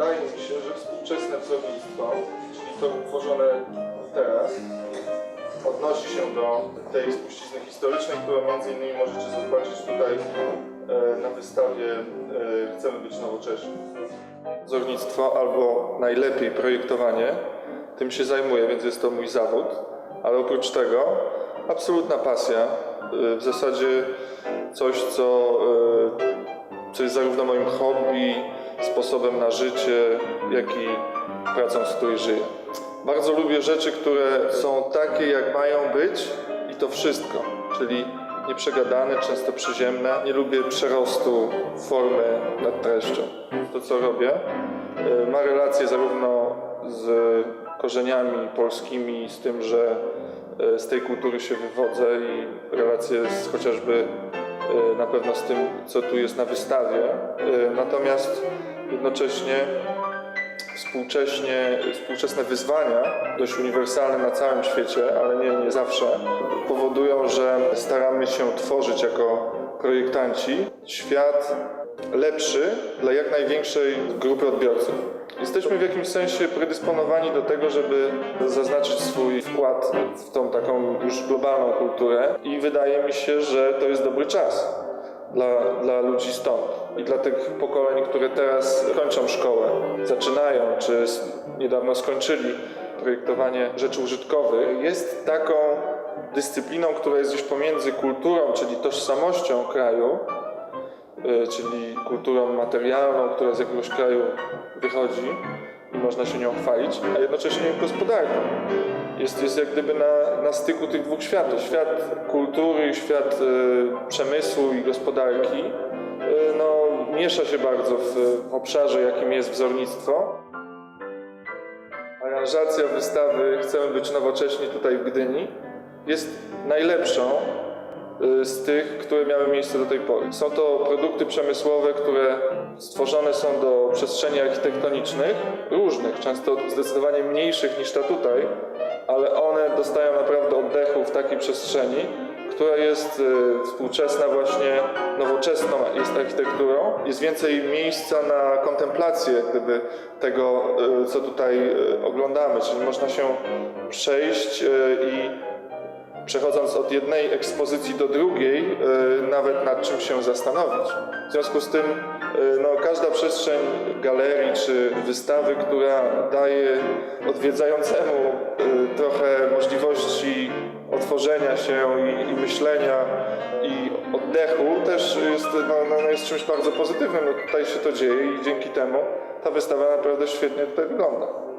wydaje mi się, że współczesne wzornictwo, czyli to tworzone teraz, odnosi się do tej spuścizny historycznej, którą między innymi możecie zobaczyć tutaj e, na wystawie e, Chcemy być nowocześni. Wzornictwo albo najlepiej projektowanie, tym się zajmuję, więc jest to mój zawód, ale oprócz tego absolutna pasja, e, w zasadzie coś, co, co jest zarówno moim hobby, sposobem na życie, jak i pracą, z której żyję. Bardzo lubię rzeczy, które są takie, jak mają być i to wszystko, czyli nieprzegadane, często przyziemne. Nie lubię przerostu formy nad treścią. To, co robię, y, ma relacje zarówno z korzeniami polskimi, z tym, że y, z tej kultury się wywodzę i relacje z chociażby na pewno z tym, co tu jest na wystawie. Y, Natomiast jednocześnie współcześnie, współczesne wyzwania, dość uniwersalne na całym świecie, ale nie, nie zawsze, powodują, że staramy się tworzyć jako projektanci świat lepszy dla jak największej grupy odbiorców. Jesteśmy w jakimś sensie predysponowani do tego, żeby zaznaczyć swój wkład w tą taką już globalną kulturę i wydaje mi się, że to jest dobry czas dla, dla ludzi stąd i dla tych pokoleń, które teraz kończą szkołę, zaczynają, czy niedawno skończyli projektowanie rzeczy użytkowych, jest taką dyscypliną, która jest gdzieś pomiędzy kulturą, czyli tożsamością kraju, y, czyli kulturą materialną, która z jakiegoś kraju wychodzi można się nią chwalić, a jednocześnie gospodarką. Jest, jest jak gdyby na, na styku tych dwóch światów. Świat kultury, świat y, przemysłu i gospodarki y, no, miesza się bardzo w, w obszarze, jakim jest wzornictwo. Aranżacja wystawy Chcemy być nowocześni tutaj w Gdyni jest najlepszą z tych, które miały miejsce do tej pory. Są to produkty przemysłowe, które stworzone są do przestrzeni architektonicznych, różnych, często zdecydowanie mniejszych niż ta tutaj, ale one dostają naprawdę oddechu w takiej przestrzeni, która jest y, współczesna właśnie, nowoczesną jest architekturą. Jest więcej miejsca na kontemplację gdyby tego, y, co tutaj y, oglądamy, czyli można się przejść y, i przechodząc od jednej ekspozycji do drugiej, y, nawet nad czym się zastanowić. W związku z tym y, no, każda przestrzeń galerii czy wystawy, która daje odwiedzającemu y, trochę możliwości otworzenia się i, i myślenia i oddechu też jest, no, no, jest czymś bardzo pozytywnym. No, tutaj się to dzieje i dzięki temu ta wystawa naprawdę świetnie tutaj wygląda.